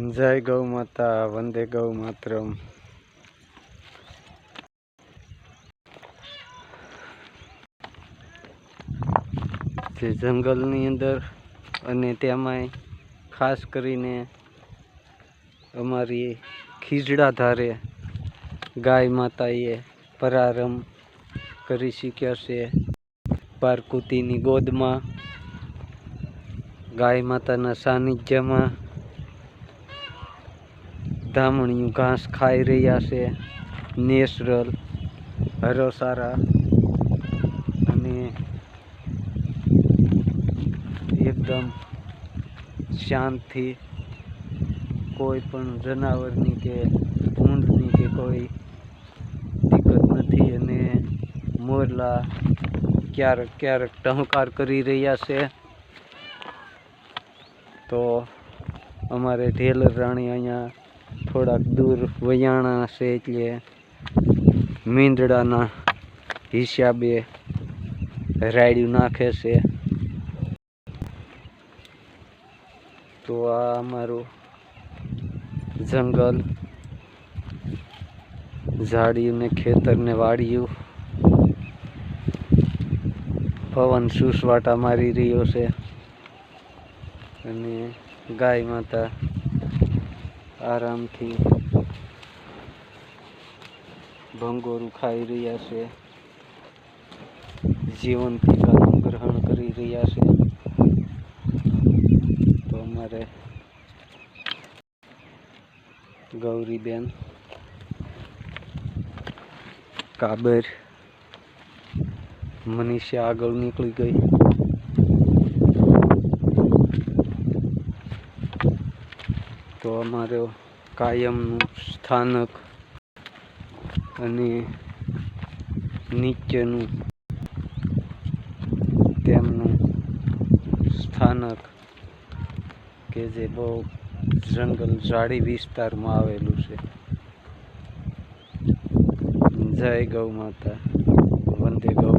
જય ગૌ માતા, વંદે ગૌ માતરમ. જે જંગલની અંદર અને તેમાંય ખાસ કરીને અમારી ખીજડા ધારે ગાય માતાએ પરારંભ કરી શીખ્યા છે. પારકુતીની ગોદમાં ગાય માતાના સાનિધ્યમાં ધામણિયું ઘાસ ખાઈ રહ્યા છે. નેચરલ હરોસારા અને એકદમ શાંતથી કોઈ પણ જનાવરની કે ભૂંડની કે કોઈ દિક્કત નથી અને મોરલા ક્યારેક ક્યારેક ટહુકાર કરી રહ્યા છે. તો અમારે ઢેલર રાણી અહીંયા થોડાક દૂર વયાણા છે એટલે મીંદડાના હિસાબે રાડ્યું નાખે છે. તો આ અમારું જંગલ. ઝાડિયું ને ખેતર વાડિયું પવન સુસવાટા મારી રહ્યો છે. અને ગાય માતા આરામથી ભંગોરું ખાઈ રહ્યા છે. જીવનથી ગ્રહણ કરી રહ્યા છે. તો અમારે ગૌરીબેન કાબર મનીષા આગળ નીકળી ગઈ. તો અમારો કાયમનું સ્થાનક અને નીચેનું તેમનું સ્થાનક કે જે બહુ જંગલ, ઝાડી વિસ્તારમાં આવેલું છે. જય ગૌ માતા, વંદે ગૌ